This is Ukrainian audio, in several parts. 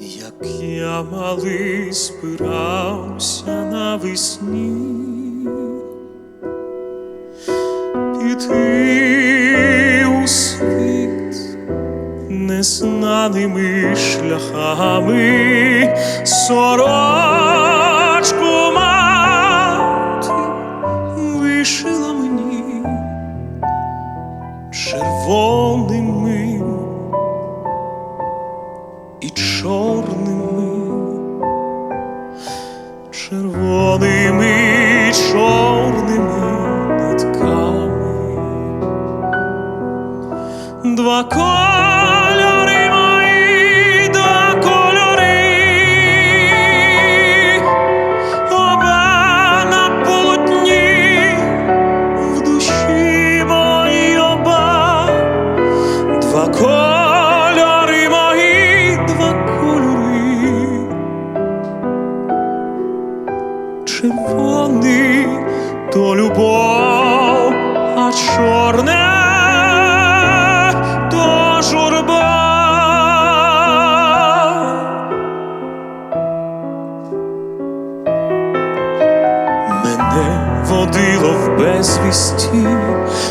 я малий спирався навесні. Піти у світ незнаними шляхами сорочку мати вишила мені червоними чорними, червоними і чорними нитками. Два Мене водило в безвісті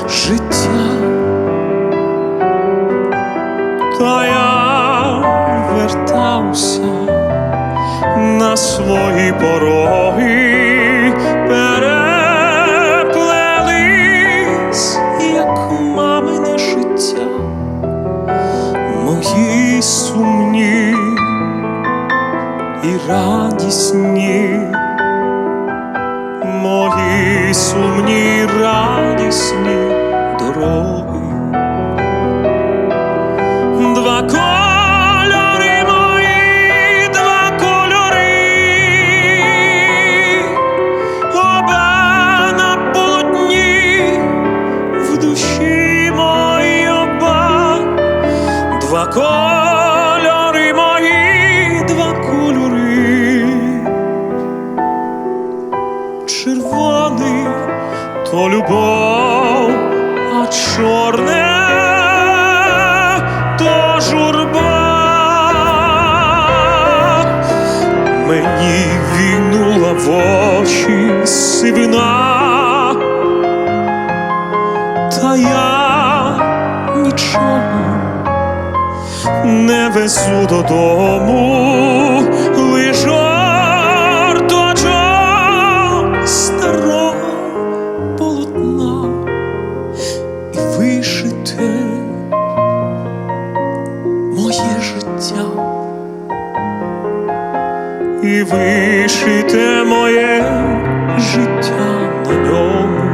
життя, та я вертався на свої пороги, переплелись, як мамине життя, мої сумні і радісні, мої сумні, радісні дороги. Два кольори мої, два кольори, оба на полотні, в душі мої оба, два кольори мої, два кольори, червоний то любов, а чорне то журба. Мені війнула в очі сивина, та я нічого не везу додому, і вишите моє життя на ньому.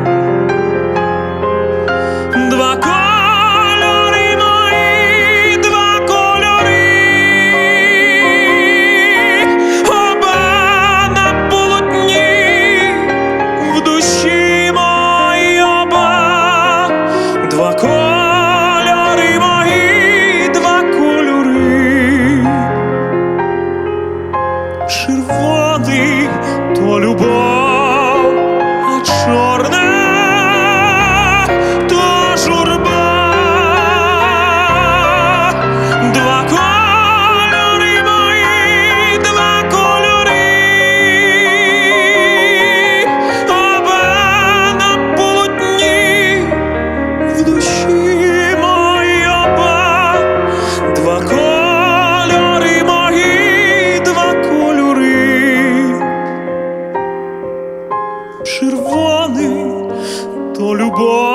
червоний, то любов.